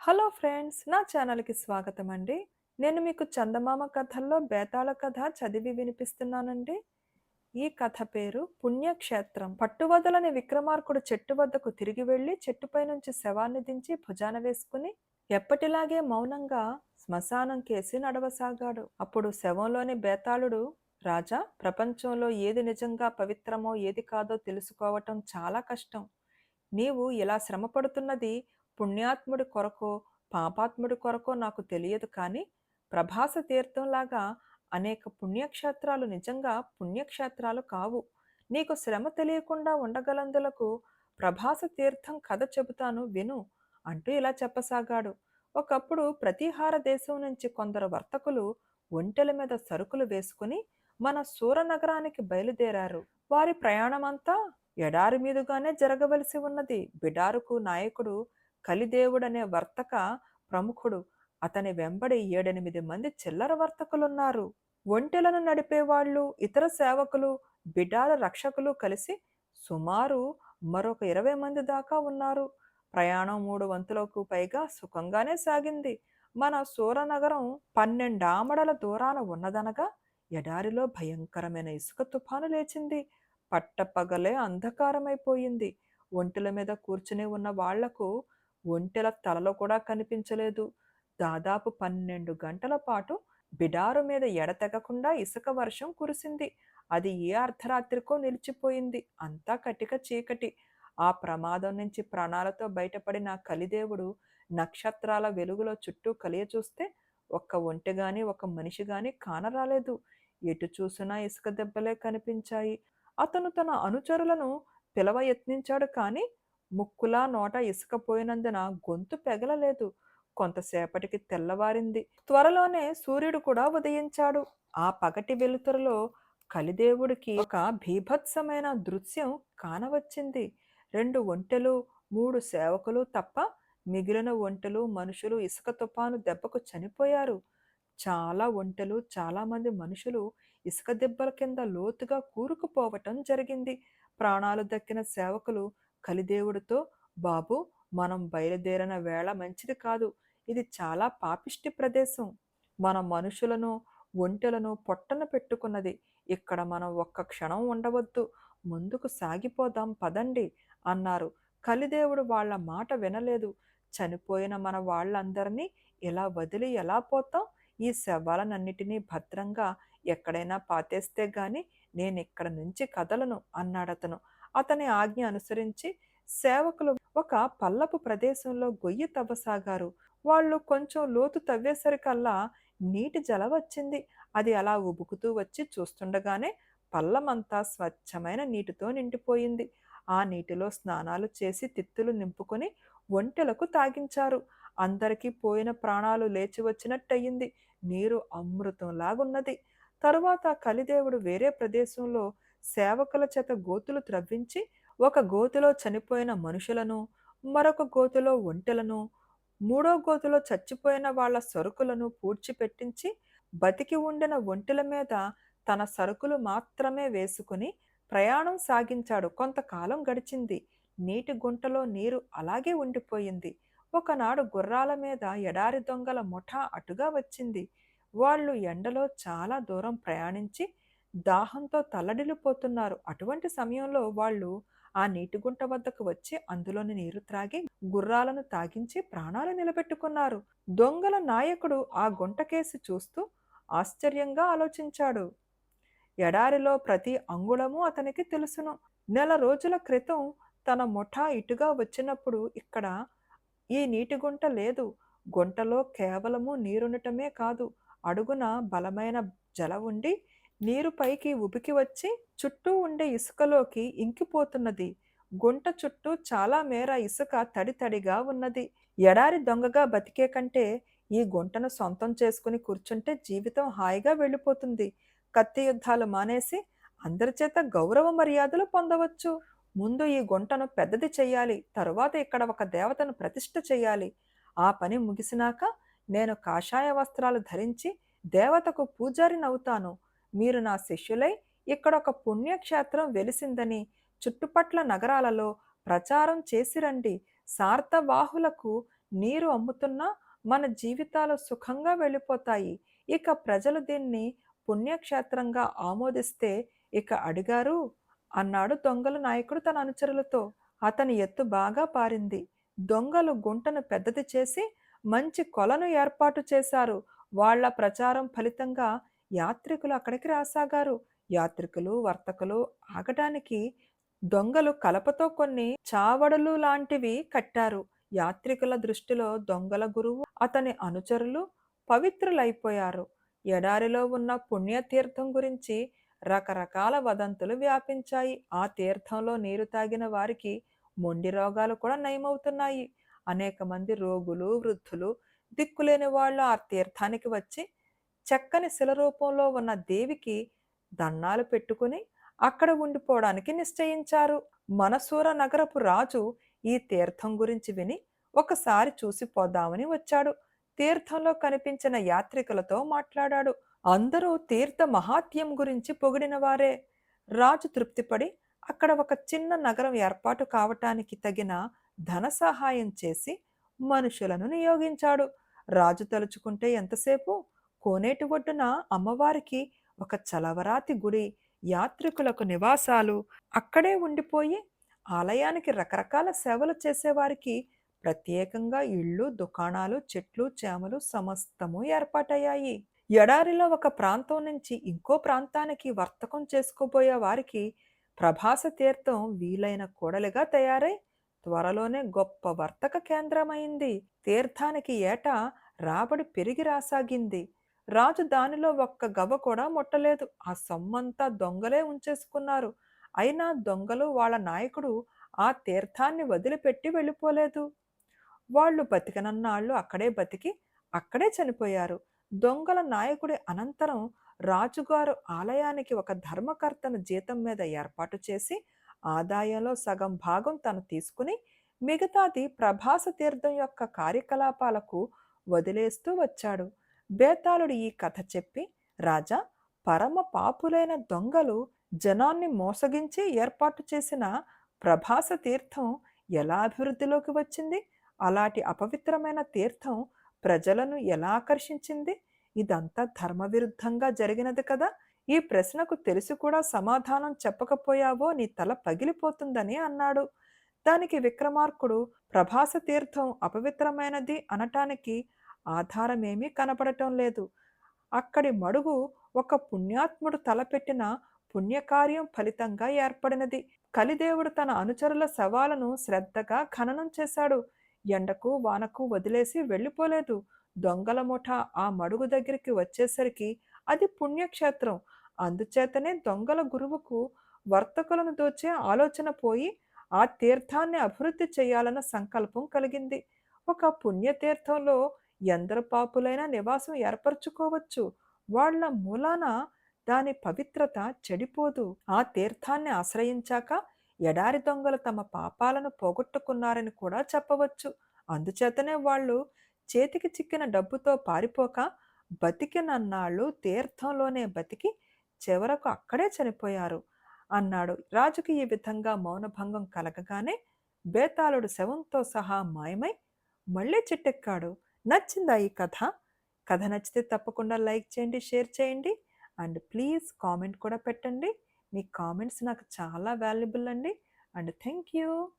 Hello friends నా ఛానల్కి స్వాగతం అండి నేను మీకు చందమామ కథల్లో బేతాళ కథ చదివి వినిపిస్తున్నానండి. ఈ కథ పేరు పుణ్యక్షేత్రం. పట్టువదలని విక్రమార్కుడు చెట్టు వద్దకు తిరిగి వెళ్ళి చెట్టుపై నుంచి శవాన్ని దించి భుజాన వేసుకుని ఎప్పటిలాగే మౌనంగా శ్మశానం కేసి నడవసాగాడు. అప్పుడు శవంలోని బేతాళుడు రాజా ప్రపంచంలో ఏది నిజంగా పవిత్రమో ఏది కాదో తెలుసుకోవటం చాలా కష్టం. నీవు ఇలా శ్రమపడుతున్నది పుణ్యాత్ముడి కొరకో పాపాత్ముడి కొరకో నాకు తెలియదు కానీ ప్రభాస తీర్థంలాగా అనేక పుణ్యక్షేత్రాలు నిజంగా పుణ్యక్షేత్రాలు కావు. నీకు శ్రమ తెలియకుండా ఉండగలందులకు ప్రభాస తీర్థం కథ చెబుతాను విను అంటూ ఇలా చెప్పసాగాడు. ఒకప్పుడు ప్రతిహార దేశం నుంచి కొందరు వర్తకులు ఒంటెల మీద సరుకులు వేసుకుని మన సూరనగరానికి బయలుదేరారు. వారి ప్రయాణమంతా ఎడారి మీదుగానే జరగవలసి ఉన్నది. బిడారుకు నాయకుడు కలిదేవుడనే వర్తక ప్రముఖుడు. అతని వెంబడి ఏడెనిమిది మంది చిల్లర వర్తకులున్నారు. ఒంటెలను నడిపేవాళ్ళు ఇతర సేవకులు బిడాల రక్షకులు కలిసి సుమారు మరొక ఇరవై మంది దాకా ఉన్నారు. ప్రయాణం మూడు వంతులకు పైగా సుఖంగానే సాగింది. మన సూరనగరం పన్నెండామడల దూరాన ఉన్నదనగా ఎడారిలో భయంకరమైన ఇసుక తుఫాను లేచింది. పట్టపగలే అంధకారమైపోయింది. ఒంటెల మీద కూర్చుని ఉన్న వాళ్ళకు ఒంటెల తలలో కూడా కనిపించలేదు. దాదాపు పన్నెండు గంటల పాటు బిడారు మీద ఎడతెగకుండా ఇసుక వర్షం కురిసింది. అది ఏ అర్ధరాత్రికో నిలిచిపోయింది. అంతా కటిక చీకటి. ఆ ప్రమాదం నుంచి ప్రాణాలతో బయటపడిన కలిదేవుడు నక్షత్రాల వెలుగులో చుట్టూ కలియ చూస్తే ఒక్క ఒంటె గాని ఒక మనిషి గాని కానరాలేదు. ఎటు చూసినా ఇసుక దెబ్బలే కనిపించాయి. అతను తన అనుచరులను పిలవ యత్నించాడు కానీ ముక్కులా నోట ఇసుక పోయినందున గొంతు పెగలలేదు. కొంతసేపటికి తెల్లవారింది. త్వరలోనే సూర్యుడు కూడా ఉదయించాడు. ఆ పగటి వెలుతురలో కలిదేవుడికి ఒక భీభత్సమైన దృశ్యం కానవచ్చింది. రెండు ఒంటెలు మూడు సేవకులు తప్ప మిగిలిన ఒంటెలు మనుషులు ఇసుక తుఫాను దెబ్బకు చనిపోయారు. చాలా ఒంటెలు చాలామంది మనుషులు ఇసుక దెబ్బల కింద లోతుగా కూరుకుపోవటం జరిగింది. ప్రాణాలు దక్కిన సేవకులు కలిదేవుడితో బాబు మనం బయలుదేరిన వేళ మంచిది కాదు. ఇది చాలా పాపిష్టి ప్రదేశం. మన మనుషులను ఒంటెలను పొట్టన పెట్టుకున్నది. ఇక్కడ మనం ఒక్క క్షణం ఉండవద్దు. ముందుకు సాగిపోదాం పదండి అన్నారు. కలిదేవుడు వాళ్ళ మాట వినలేదు. చనిపోయిన మన వాళ్ళందరినీ ఇలా వదిలి ఎలా పోతాం? ఈ శవాలనన్నిటినీ భద్రంగా ఎక్కడైనా పాతేస్తే గాని నేను ఇక్కడ నుంచి కదలను అన్నాడతను. అతని ఆజ్ఞ అనుసరించి సేవకులు ఒక పల్లపు ప్రదేశంలో గొయ్యి తవ్వసాగారు. వాళ్ళు కొంచెం లోతు తవ్వేసరికల్లా నీటి జల వచ్చింది. అది అలా ఉబుకుతూ వచ్చి చూస్తుండగానే పల్లమంతా స్వచ్ఛమైన నీటితో నిండిపోయింది. ఆ నీటిలో స్నానాలు చేసి తిత్తులు నింపుకొని ఒంటెలకు తాగించారు. అందరికీ పోయిన ప్రాణాలు లేచి వచ్చినట్టయింది. నీరు అమృతంలాగున్నది. తరువాత కలిదేవుడు వేరే ప్రదేశంలో సేవకుల చేత గోతులు త్రవ్వించి ఒక గోతిలో చనిపోయిన మనుషులను మరొక గోతిలో ఒంటెలను మూడో గోతులో చచ్చిపోయిన వాళ్ళ సరుకులను పూడ్చిపెట్టించి బతికి ఉండిన ఒంటెల మీద తన సరుకులు మాత్రమే వేసుకుని ప్రయాణం సాగించాడు. కొంతకాలం గడిచింది. నీటి గుంటలో నీరు అలాగే ఉండిపోయింది. ఒకనాడు గుర్రాల మీద ఎడారి దొంగల ముఠా అటుగా వచ్చింది. వాళ్ళు ఎండలో చాలా దూరం ప్రయాణించి దాహంతో తల్లడిల్లిపోతున్నారు. అటువంటి సమయంలో వాళ్ళు ఆ నీటి గుంట వద్దకు వచ్చి అందులోని నీరు త్రాగి గుర్రాలను తాగించి ప్రాణాలు నిలబెట్టుకున్నారు. దొంగల నాయకుడు ఆ గుంటకేసి చూస్తూ ఆశ్చర్యంగా ఆలోచించాడు. ఎడారిలో ప్రతి అంగుళము అతనికి తెలుసును. నెల రోజుల క్రితం తన ముఠా ఇటుగా వచ్చినప్పుడు ఇక్కడ ఈ నీటి గుంట లేదు. గుంటలో కేవలము నీరుండటమే కాదు. అడుగున బలమైన జల ఉండి నీరు పైకి ఉబికి వచ్చి చుట్టూ ఉండే ఇసుకలోకి ఇంకిపోతున్నది. గుంట చుట్టూ చాలా మేర ఇసుక తడి తడిగా ఉన్నది. ఎడారి దొంగగా బతికే కంటే ఈ గుంటను సొంతం చేసుకుని కూర్చుంటే జీవితం హాయిగా వెళ్ళిపోతుంది. కత్తి యుద్ధాలు మానేసి అందరి చేత గౌరవ మర్యాదలు పొందవచ్చు. ముందు ఈ గుంటను పెద్దది చెయ్యాలి తరువాత ఇక్కడ ఒక దేవతను ప్రతిష్ఠ చెయ్యాలి. ఆ పని ముగిసినాక నేను కాషాయ వస్త్రాలు ధరించి దేవతకు పూజారినవుతాను మీరు నా శిష్యులై ఇక్కడ ఒక పుణ్యక్షేత్రం వెలిసిందని చుట్టుపట్ల నగరాలలో ప్రచారం చేసిరండి. సార్థవాహులకు నీరు అమ్ముతున్నా మన జీవితాలు సుఖంగా వెళ్ళిపోతాయి. ఇక ప్రజలు దీన్ని పుణ్యక్షేత్రంగా ఆమోదిస్తే ఇక అడిగారు అన్నాడు దొంగల నాయకుడు తన అనుచరులతో. అతని ఎత్తు బాగా పారింది. దొంగలు గుంటను పెద్దది చేసి మంచి కొలను ఏర్పాటు చేశారు. వాళ్ళ ప్రచారం ఫలితంగా యాత్రికులు అక్కడికి రాసాగారు. యాత్రికులు వర్తకులు ఆగటానికి దొంగలు కలపతో కొన్ని చావడలు లాంటివి కట్టారు. యాత్రికుల దృష్టిలో దొంగల గురువు అతని అనుచరులు పవిత్రులైపోయారు. ఎడారిలో ఉన్న పుణ్యతీర్థం గురించి రకరకాల వదంతులు వ్యాపించాయి. ఆ తీర్థంలో నీరు తాగిన వారికి మొండి రోగాలు కూడా నయమవుతున్నాయి. అనేక మంది రోగులు వృద్ధులు దిక్కులేని వాళ్ళు ఆ తీర్థానికి వచ్చి చక్కని శిల రూపంలో ఉన్న దేవికి దన్నాలు పెట్టుకుని అక్కడ ఉండిపోవడానికి నిశ్చయించారు. మనసూర నగరపు రాజు ఈ తీర్థం గురించి విని ఒకసారి చూసిపోదామని వచ్చాడు. తీర్థంలో కనిపించిన యాత్రికులతో మాట్లాడాడు. అందరూ తీర్థ మహాత్యం గురించి పొగిడిన వారే రాజు తృప్తిపడి అక్కడ ఒక చిన్న నగరం ఏర్పాటు కావటానికి తగిన ధన సహాయం చేసి మనుషులను నియోగించాడు. రాజు తలుచుకుంటే ఎంతసేపు? కోనేటి ఒడ్డున అమ్మవారికి ఒక చలవరాతి గుడి యాత్రికులకు నివాసాలు అక్కడే ఉండిపోయి ఆలయానికి రకరకాల సేవలు చేసేవారికి ప్రత్యేకంగా ఇళ్ళు దుకాణాలు చెట్లు చేమలు సమస్తము ఏర్పాటయ్యాయి. ఎడారిలో ఒక ప్రాంతం నుంచి ఇంకో ప్రాంతానికి వర్తకం చేసుకోబోయే వారికి ప్రభాస తీర్థం వీలైన కూడలిగా తయారై త్వరలోనే గొప్ప వర్తక కేంద్రమైంది. తీర్థానికి ఏటా రాబడి పెరిగి రాసాగింది. రాజు దానిలో ఒక్క గవ్వ కూడా ముట్టలేదు. ఆ సొమ్మంతా దొంగలే ఉంచేసుకున్నారు. అయినా దొంగలు వాళ్ళ నాయకుడు ఆ తీర్థాన్ని వదిలిపెట్టి వెళ్ళిపోలేదు. వాళ్ళు బతికనన్నాళ్ళు అక్కడే బతికి అక్కడే చనిపోయారు. దొంగల నాయకుడి అనంతరం రాజుగారు ఆలయానికి ఒక ధర్మకర్తను జీతం మీద ఏర్పాటు చేసి ఆదాయంలో సగం భాగం తను తీసుకుని మిగతాది ప్రభాస తీర్థం యొక్క కార్యకలాపాలకు వదిలేస్తూ వచ్చాడు. బేతాళుడు ఈ కథ చెప్పి రాజా పరమ పాపులైన దొంగలు జనాన్ని మోసగించి ఏర్పాటు చేసిన ప్రభాస తీర్థం ఎలా అభివృద్ధిలోకి వచ్చింది? అలాంటి అపవిత్రమైన తీర్థం ప్రజలను ఎలా ఆకర్షించింది? ఇదంతా ధర్మవిరుద్ధంగా జరిగినది కదా! ఈ ప్రశ్నకు తెలిసి కూడా సమాధానం చెప్పకపోయావో నీ తల పగిలిపోతుందని అన్నాడు. దానికి విక్రమార్కుడు ప్రభాస తీర్థం అపవిత్రమైనది అనటానికి ఆధారమేమీ కనపడటం లేదు. అక్కడి మడుగు ఒక పుణ్యాత్ముడు తలపెట్టిన పుణ్యకార్యం ఫలితంగా ఏర్పడినది. కలిదేవుడు తన అనుచరుల శవాలను శ్రద్ధగా ఖననం చేశాడు. ఎండకు వానకు వదిలేసి వెళ్ళిపోలేదు. దొంగల ముఠ ఆ మడుగు దగ్గరికి వచ్చేసరికి అది పుణ్యక్షేత్రం. అందుచేతనే దొంగల గురువుకు వర్తకులను దోచే ఆలోచన పోయి ఆ తీర్థాన్ని అభివృద్ధి చేయాలన్న సంకల్పం కలిగింది. ఒక పుణ్యతీర్థంలో ఎందరు పాపులైనా నివాసం ఏర్పరచుకోవచ్చు. వాళ్ళ మూలాన దాని పవిత్రత చెడిపోదు. ఆ తీర్థాన్ని ఆశ్రయించాక ఎడారి దొంగలు తమ పాపాలను పోగొట్టుకున్నారని కూడా చెప్పవచ్చు. అందుచేతనే వాళ్ళు చేతికి చిక్కిన డబ్బుతో పారిపోక బతికినన్నాళ్ళు తీర్థంలోనే బతికి చివరకు అక్కడే చనిపోయారు అన్నాడు. రాజుకి ఈ విధంగా మౌనభంగం కలగగానే బేతాళుడు శవంతో సహా మాయమై మళ్ళీ చిట్టెక్కాడు. నచ్చిందా ఈ కథ? కథ నచ్చితే తప్పకుండా లైక్ చేయండి షేర్ చేయండి. అండ్ ప్లీజ్ కామెంట్ కూడా పెట్టండి. మీ కామెంట్స్ నాకు చాలా వాల్యుబుల్ అండి. And thank you.